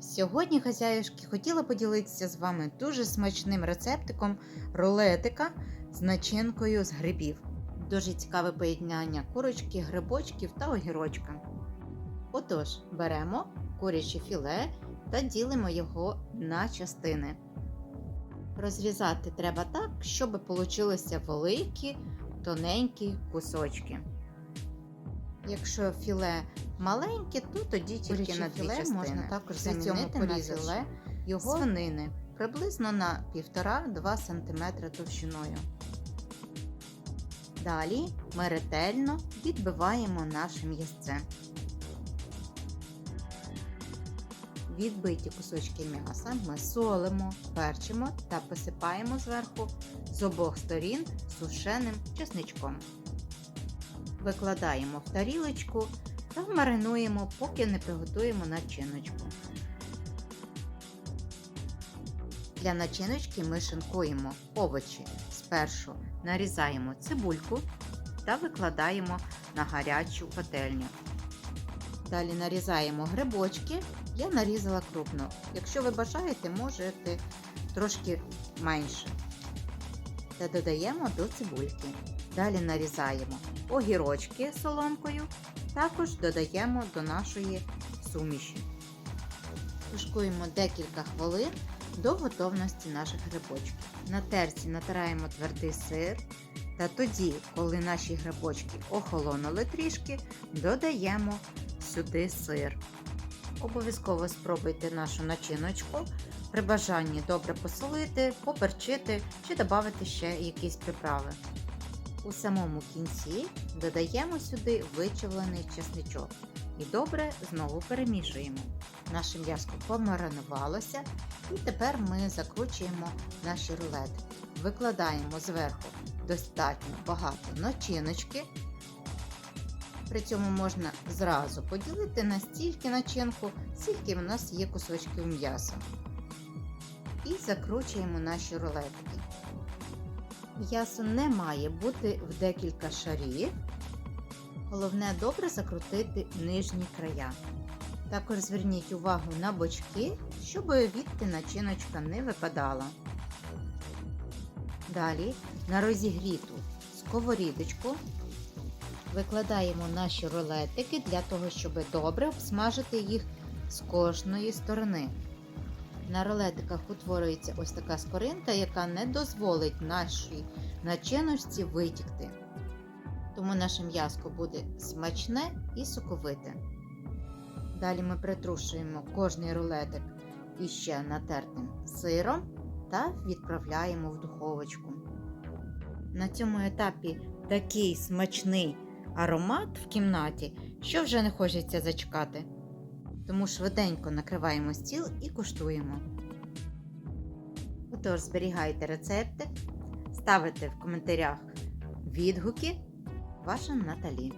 Сьогодні, хазяюшки, хотіла поділитися з вами дуже смачним рецептиком рулетика з начинкою з грибів. Дуже цікаве поєднання курочки, грибочків та огірочка. Отож, беремо куряче філе та ділимо його на частини. Розрізати треба так, щоб получилися великі, тоненькі кусочки. Якщо філе маленьке, то тоді тільки на дві частини. можна також замінити на філе його свинини приблизно на 1,5-2 см товщиною. Далі ми ретельно відбиваємо наше м'ясце. Відбиті кусочки м'яса ми солимо, перчимо та посипаємо зверху з обох сторін сушеним чесничком. Викладаємо в тарілочку та маринуємо, поки не приготуємо начиночку. Для начиночки ми шинкуємо овочі. Спершу нарізаємо цибульку та викладаємо на гарячу пательню. Далі нарізаємо грибочки. Я нарізала крупно. Якщо ви бажаєте, можете трошки менше. Та додаємо до цибульки. Далі нарізаємо огірочки соломкою, також додаємо до нашої суміші. Тушкуємо декілька хвилин до готовності наших грибочків. На терці натираємо твердий сир. Та тоді, коли наші грибочки охолонули трішки, додаємо сюди сир. Обов'язково спробуйте нашу начиночку. При бажанні добре посолити, поперчити чи додати ще якісь приправи. У самому кінці додаємо сюди вичавлений чесничок і добре знову перемішуємо. Наше м'яско помаринувалося, і тепер ми закручуємо наші рулети. Викладаємо зверху достатньо багато начиночки. При цьому можна зразу поділити на стільки начинку, скільки в нас є кусочків м'яса. І закручуємо наші рулетики. М'ясо не має бути в декілька шарів. Головне добре закрутити нижні края. Також зверніть увагу на бочки, щоб відти начиночка не випадала. Далі на розігріту сковорідочку викладаємо наші рулетики для того, щоб добре обсмажити їх з кожної сторони. На рулетиках утворюється ось така скоринка, яка не дозволить нашій начиночці витікти. Тому наше м'яско буде смачне і соковите. Далі ми притрушуємо кожний рулетик іще натертим сиром та відправляємо в духовочку. На цьому етапі такий смачний аромат в кімнаті, що вже не хочеться зачекати. Тому швиденько накриваємо стіл і куштуємо. Отож, зберігайте рецепти, ставите в коментарях відгуки. Ваша Наталі.